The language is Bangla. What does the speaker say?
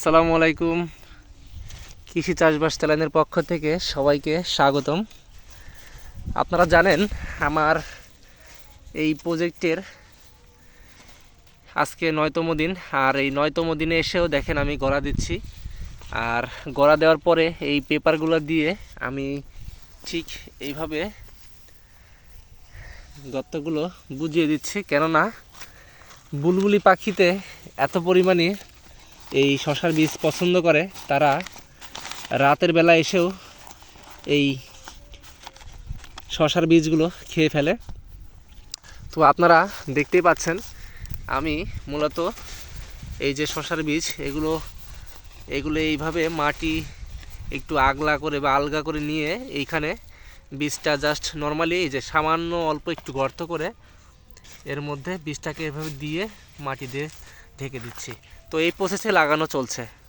আসসালামু আলাইকুম। কৃষি চাষবাস চ্যানেলের পক্ষ থেকে সবাইকে স্বাগতম। আপনারা জানেন, আমার এই প্রজেক্টের আজকে নয়তম দিন, আর এই নয়তম দিনে এসেও দেখেন আমি গড়া দিচ্ছি। আর গড়া দেওয়ার পরে এই পেপারগুলো দিয়ে আমি ঠিক এইভাবে গর্তগুলো বুঝিয়ে দিচ্ছি। কেননা, বুলবুলি পাখিতে এত পরিমাণে এই শশার বীজ পছন্দ করে, তারা রাতের বেলা এসেও এই শশার বীজগুলো খেয়ে ফেলে। তো আপনারা দেখতেই পাচ্ছেন, আমি মূলত এই যে শশার বীজ, এগুলো এগুলো এইভাবে মাটি একটু আগলা করে বা আলগা করে নিয়ে এইখানে বীজটা জাস্ট নর্মালি এই যে সামান্য অল্প একটু গর্ত করে এর মধ্যে বীজটাকে এভাবে দিয়ে মাটি দিয়ে ঢেকে দিচ্ছি। তো এই প্রসেসে লাগানো চলছে।